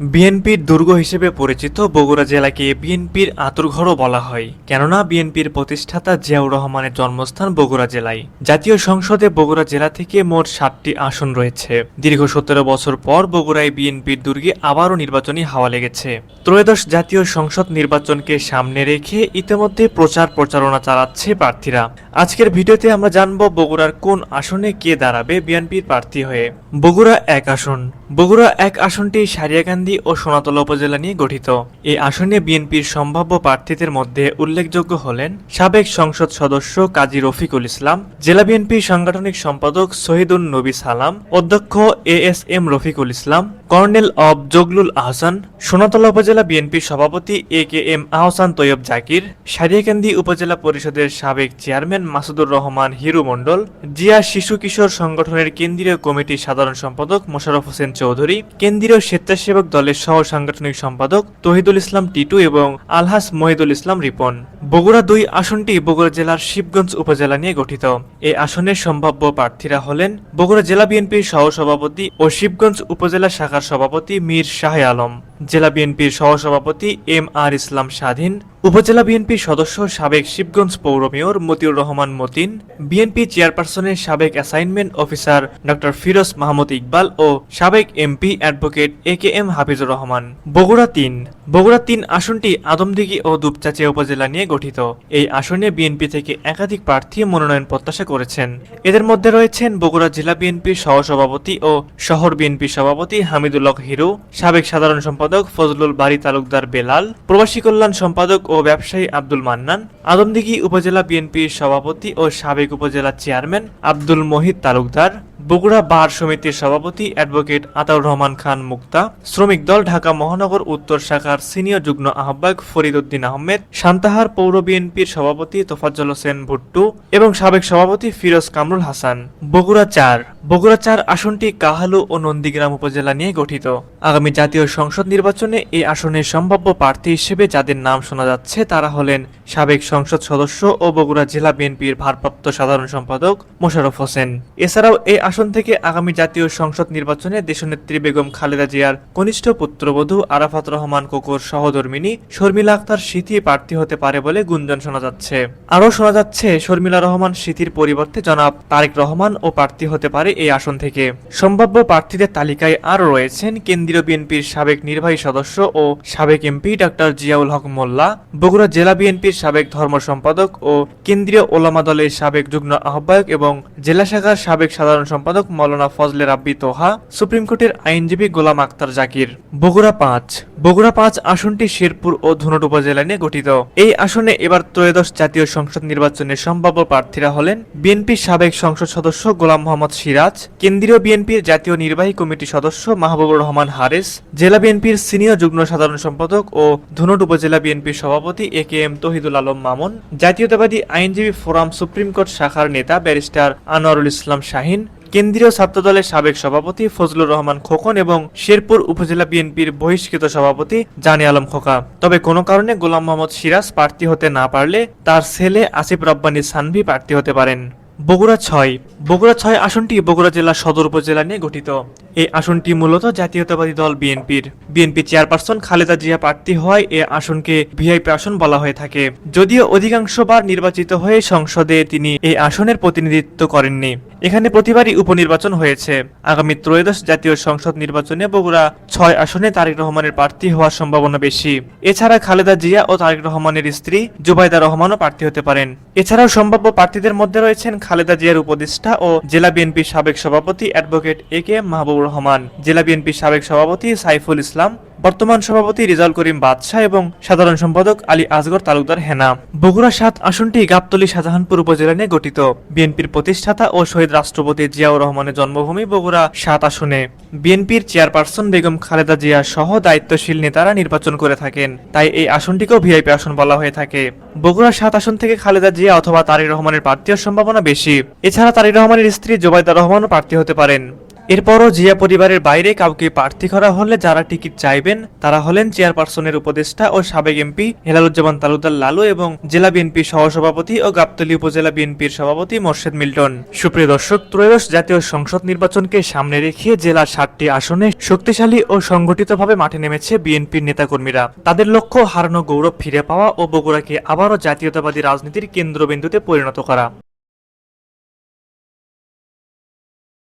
বিএনপির দুর্গ হিসেবে পরিচিত বগুড়া জেলাকে বিএনপির আতুরঘরও বলা হয়। কেননা বিএনপির প্রতিষ্ঠাতা জিয়াউর রহমানের জন্মস্থান বগুড়া জেলায়। জাতীয় সংসদে বগুড়া জেলা থেকে মোট সাতটি আসন রয়েছে। দীর্ঘ সতেরো বছর পর বগুড়ায় বিএনপির দুর্গে আবারও নির্বাচনী হাওয়া লেগেছে। ত্রয়োদশ জাতীয় সংসদ নির্বাচনকে সামনে রেখে ইতিমধ্যে প্রচার প্রচারণা চালাচ্ছে প্রার্থীরা। আজকের ভিডিওতে আমরা জানব বগুড়ার কোন আসনে কে দাঁড়াবে বিএনপির প্রার্থী হয়ে। বগুড়া এক আসন বগুড়া এক আসনটি সারিয়াকান্দি ও সোনাতলা উপজেলা নিয়ে গঠিত। এই আসনে বিএনপির সম্ভাব্য প্রার্থীদের মধ্যে উল্লেখযোগ্য হলেন সাবেক সংসদ সদস্য কাজী রফিকুল ইসলাম, জেলা বিএনপির সাংগঠনিক সম্পাদক শহীদুল নবী সালাম, অধ্যক্ষ A S M Rafiqul Islam, colonel of Zaglul Ahsan, Sonatala উপজেলা বিএনপির সভাপতি A K M Ahsan Taiyab Zakir, Sariakandi উপজেলা পরিষদের সাবেক চেয়ারম্যান মাসুদুর রহমান হিরু মণ্ডল, জিয়া শিশু কিশোর সংগঠনের কেন্দ্রীয় কমিটির সাধারণ সম্পাদক মোশাররফ হোসেন চৌধুরী, কেন্দ্রীয় স্বেচ্ছাসেবক দলের সহ সাংগঠনিক সম্পাদক তহিদুল ইসলাম টিটু এবং আলহাস মহিদুল ইসলাম রিপন। বগুড়া দুই আসনটি বগুড়া জেলার শিবগঞ্জ উপজেলা নিয়ে গঠিত। এই আসনের সম্ভাব্য প্রার্থীরা হলেন বগুড়া জেলা বিএনপির সহসভাপতি ও শিবগঞ্জ উপজেলা শাখার সভাপতি মীর শাহ আলম, জেলা বিএনপির সহসভাপতি এম আর ইসলাম স্বাধীন, উপজেলা বিএনপির সদস্য সাবেক শিবগঞ্জ পৌর মেয়র মতিউর রহমান মতিন, বিএনপি চেয়ারপারসনের সাবেক assignment officer doctor Firoz Mahmud Iqbal ও সাবেক MP advocate A K M Hafizur Rahman. Bogura তিন। বগুড়া তিন আসনটি আদমদিঘি ও দুপচাচে উপজেলা নিয়ে গঠিত। এই আসনে বিএনপি থেকে একাধিক প্রার্থী মনোনয়ন প্রত্যাশা করেছেন। এদের মধ্যে রয়েছেন বগুড়া জেলা বিএনপির সহসভাপতি ও শহর বিএনপি সভাপতি হামিদুল হক হিরু, সাবেক সাধারণ সম্পাদক ফজলুল বাড়ি তালুকদার বেলাল, প্রবাসী কল্যাণ সম্পাদক ও ব্যবসায়ী আব্দুল মান্নান আদমদিঘি উপজেলা বিএনপির সভাপতি ও সাবেক উপজেলা চেয়ারম্যান আব্দুল মোহিত তালুকদার, বগুড়া বার সমিতির সভাপতি অ্যাডভোকেট আতাউর রহমান খান মুক্তা, শ্রমিক দল ঢাকা মহানগর উত্তর শাখার সিনিয়র যুগ্ম আহ্বায়ক ফরিদ উদ্দিন আহমেদ, সান্তাহার পৌর বিএনপির সভাপতি তোফাজ্জল হোসেন ভুট্টু এবং সাবেক সভাপতি ফিরোজ কামরুল হাসান। বগুড়া চার বগুড়া চার আসনটি কাহালু ও নন্দীগ্রাম উপজেলা নিয়ে গঠিত। আগামী জাতীয় সংসদ নির্বাচনে এই আসনের সম্ভাব্য প্রার্থী হিসেবে যাদের নাম শোনা যাচ্ছে, তারা হলেন সাবেক সংসদ সদস্য ও বগুড়া জেলা বিএনপির ভারপ্রাপ্ত সাধারণ সম্পাদক মোশাররফ হোসেন। এছাড়াও এই আসন থেকে আগামী জাতীয় সংসদ নির্বাচনে দেশনেত্রী বেগম খালেদা জিয়ার কনিষ্ঠ পুত্রবধূ আরাফাত রহমান কোকর সহধর্মিনী শর্মিলা আক্তার স্মৃতি প্রার্থী হতে পারে বলে গুঞ্জন শোনা যাচ্ছে। আরও শোনা যাচ্ছে, শর্মিলা রহমান স্মৃতির পরিবর্তে জনাব তারেক রহমান ও প্রার্থী হতে পারে এই আসন থেকে। সম্ভাব্য প্রার্থীদের তালিকায় আরও রয়েছেন কেন্দ্রীয় বিএনপির সাবেক নির্বাহী সদস্য ও সাবেক এমপি ডক্টর জিয়াউল হক মোল্লা, বগুড়া জেলা বিএনপির সাবেক ধর্ম সম্পাদক ও কেন্দ্রীয় ওলামা দলের সাবেক যুগ্ম আহ্বায়ক এবং জেলা শাখার সাবেক সাধারণ সম্পাদক মৌলানা ফজলে রাব্বি তোহা, সুপ্রিম কোর্টের আইনজীবী গোলাম আক্তার জাকির। বগুড়া পাঁচ। বগুড়া পাঁচ আসনটি শেরপুর ও ধুনট উপজেলা নিয়ে গঠিত। এই আসনে এবার ত্রয়োদশ জাতীয় সংসদ নির্বাচনের সম্ভাব্য প্রার্থীরা হলেন বিএনপির সাবেক সংসদ সদস্য গোলাম মোহাম্মদ সিরাজ কেন্দ্রীয় বিএনপির জাতীয় নির্বাহী কমিটি সদস্য মাহবুবুর রহমান হারেস, জেলা বিএনপির সিনিয়র যুগ্ম সাধারণ সম্পাদক ও ধুনট উপজেলা বিএনপির সভাপতি A K M Tohidul Alam Mamun, জাতীয়তাবাদী আইনজীবী ফোরাম সুপ্রিম কোর্ট শাখার নেতা ব্যারিস্টার আনোয়ারুল ইসলাম শাহিন, কেন্দ্রীয় ছাত্রদলের সাবেক সভাপতি ফজলুর রহমান খোকন এবং শেরপুর উপজেলা বিএনপির বহিষ্কৃত সভাপতি জানি আলম খোকা। তবে কোনো কারণে গোলাম মোহাম্মদ সিরাজ প্রার্থী হতে না পারলে তার ছেলে আসিফ রব্বানী সানভি প্রার্থী হতে পারেন। বগুড়া ছয়। বগুড়া ছয় আসনটি বগুড়া জেলার সদর উপজেলা নিয়ে গঠিত। এই আসনটি মূলত জাতীয়তাবাদী দল বিএনপির। বিএনপি চেয়ারপারসন খালেদা জিয়া প্রার্থী হওয়ায় এ আসনকে ভিআইপি আসন বলা হয়ে থাকে। যদিও অধিকাংশবার নির্বাচিত হয়ে সংসদে তিনি এই আসনের প্রতিনিধিত্ব করেননি। এখানে প্রতিবারই উপনির্বাচন হয়েছে। আগামী ত্রয়োদশ জাতীয় সংসদ নির্বাচনে বগুড়া ছয় আসনে তারেক রহমানের প্রার্থী হওয়ার সম্ভাবনা বেশি। এছাড়া খালেদা জিয়া ও তারেক রহমানের স্ত্রী জুবাইদা রহমানও প্রার্থী হতে পারেন। এছাড়াও সম্ভাব্য প্রার্থীদের মধ্যে রয়েছেন খালেদা জিয়ার উপদেষ্টা ও জেলা বিএনপির সাবেক সভাপতি advocate A K M Mahbubur Rahman. জেলা বিএনপির সাবেক সভাপতি সাইফুল ইসলাম বর্তমান সভাপতি রিজাল করিম বাদশাহ এবং সাধারণ সম্পাদক আলী আসগর তালুকদার হেনা। বগুড়া সাত আসনটি গাবতলী শাহজাহানপুর উপজেলা নিয়ে গঠিত। বিএনপির প্রতিষ্ঠাতা ও শহীদ রাষ্ট্রপতি জিয়াউর রহমানের জন্মভূমি বগুড়া সাত আসনে। বিএনপির চেয়ারপারসন বেগম খালেদা জিয়া সহ দায়িত্বশীল নেতারা নির্বাচন করে থাকেন। তাই এই আসনটিকেও ভিআইপি আসন বলা হয়ে থাকে। বগুড়া সাত আসন থেকে খালেদা জিয়া অথবা তারেক রহমানের প্রার্থীর সম্ভাবনা বেশি। এছাড়া তারেক রহমানের স্ত্রী জোবাইদা রহমানও প্রার্থী হতে পারেন। এরপরও জিয়া পরিবারের বাইরে কাউকে প্রার্থী করা হলে যারা টিকিট চাইবেন, তারা হলেন চেয়ারপারসনের উপদেষ্টা ও সাবেক এমপি হেলালুজ্জামান তালুদার লালু এবং জেলা বিএনপি সহসভাপতি ও গাবতলী উপজেলা বিএনপির সভাপতি মোর্শেদ মিল্টন। সুপ্রিয় দর্শক, ত্রয়োদশ জাতীয় সংসদ নির্বাচনকে সামনে রেখে জেলার সাতটি আসনে শক্তিশালী ও সংগঠিতভাবে মাঠে নেমেছে বিএনপির নেতাকর্মীরা। তাদের লক্ষ্য হারানো গৌরব ফিরে পাওয়া ও বগুড়াকে আবারও জাতীয়তাবাদী রাজনীতির কেন্দ্রবিন্দুতে পরিণত করা।